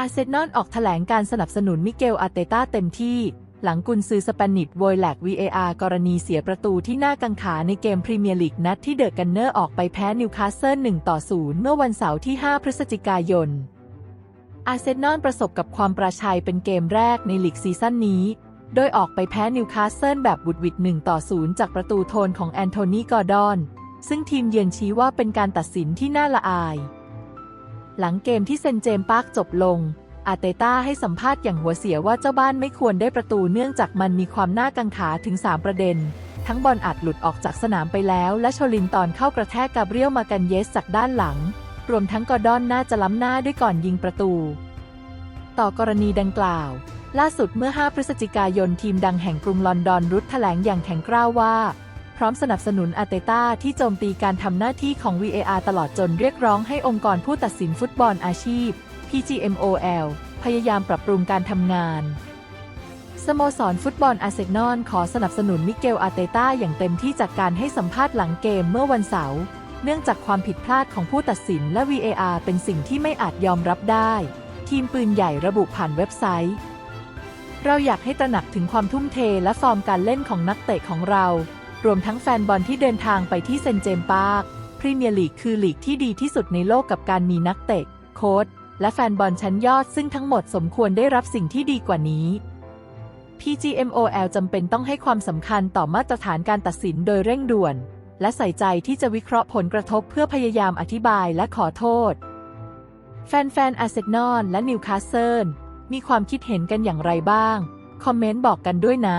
อาร์เซนอลออกแถลงการสนับสนุนมิเกลอาเตต้าเต็มที่ หลังกุนซือสเปนิชโวยแลก VAR กรณีเสียประตูที่น่ากังขาในเกมพรีเมียร์ลีกนัดที่เดอะกันเนอร์ออกไปแพ้นิวคาสเซิล1ต่อ0เมื่อวันเสาร์ที่ 5 พฤศจิกายน อาร์เซนอลประสบกับความประชัยเป็นเกมแรกในลีกซีซั่นนี้ โดยออกไปแพ้นิวคาสเซิลแบบบุดหวิด1ต่อ0จากประตูโทนของแอนโทนีกอร์ดอน ซึ่งทีมเยือนชี้ว่าเป็นการตัดสินที่น่าละอาย หลังเกมที่เซนเจมปาร์คจบลง อาเตต้าให้สัมภาษณ์อย่างหัวเสียว่าเจ้าบ้านไม่ควรได้ประตูเนื่องจากมันมีความน่ากังขาถึง 3 ประเด็น ทั้งบอลอาจหลุดออกจากสนามไปแล้ว และโชลินตอนเข้ากระแทกกาเบรียลมากันเยสจากด้านหลัง รวมทั้งกอดอนน่าจะล้ำหน้าด้วยก่อนยิงประตู ต่อกรณีดังกล่าว ล่าสุดเมื่อ 5 พฤศจิกายนทีมดังแห่งกรุงลอนดอนรุดแถลงอย่างแข็งกร้าวว่า พร้อมสนับสนุนอาเตต้าที่โจมตีการทำหน้าที่ของ VAR ตลอดจนเรียกร้องให้องค์กรผู้ตัดสินฟุตบอลอาชีพ PGMOL พยายามปรับปรุงการทำงาน สโมสรฟุตบอลอาร์เซนอลขอสนับสนุนมิเกลอาเตต้าอย่างเต็มที่จากการให้สัมภาษณ์หลังเกมเมื่อวันเสาร์เนื่องจากความผิดพลาดของผู้ตัดสินและ VAR เป็นสิ่งที่ไม่อาจยอมรับได้ ทีมปืนใหญ่ระบุผ่านเว็บไซต์ เราอยากให้ตระหนักถึงความทุ่มเทและฟอร์มการเล่นของนักเตะของเรา รวมทั้งแฟนบอลที่เดินทางไปที่เซนเจมปาร์คพรีเมียร์ลีกคือลีกที่ดีที่สุดในโลกกับการมีนักเตะ โค้ชและแฟนบอลชั้นยอดซึ่งทั้งหมดสมควรได้รับสิ่งที่ดีกว่านี้ PGMOL จำเป็นต้องให้ความสำคัญต่อมาตรฐานการตัดสินโดยเร่งด่วน และใส่ใจที่จะวิเคราะห์ผลกระทบเพื่อพยายามอธิบายและขอโทษ แฟนๆอาร์เซนอลและนิวคาสเซิลมีความคิดเห็นกันอย่างไรบ้าง คอมเมนต์บอกกันด้วยนะ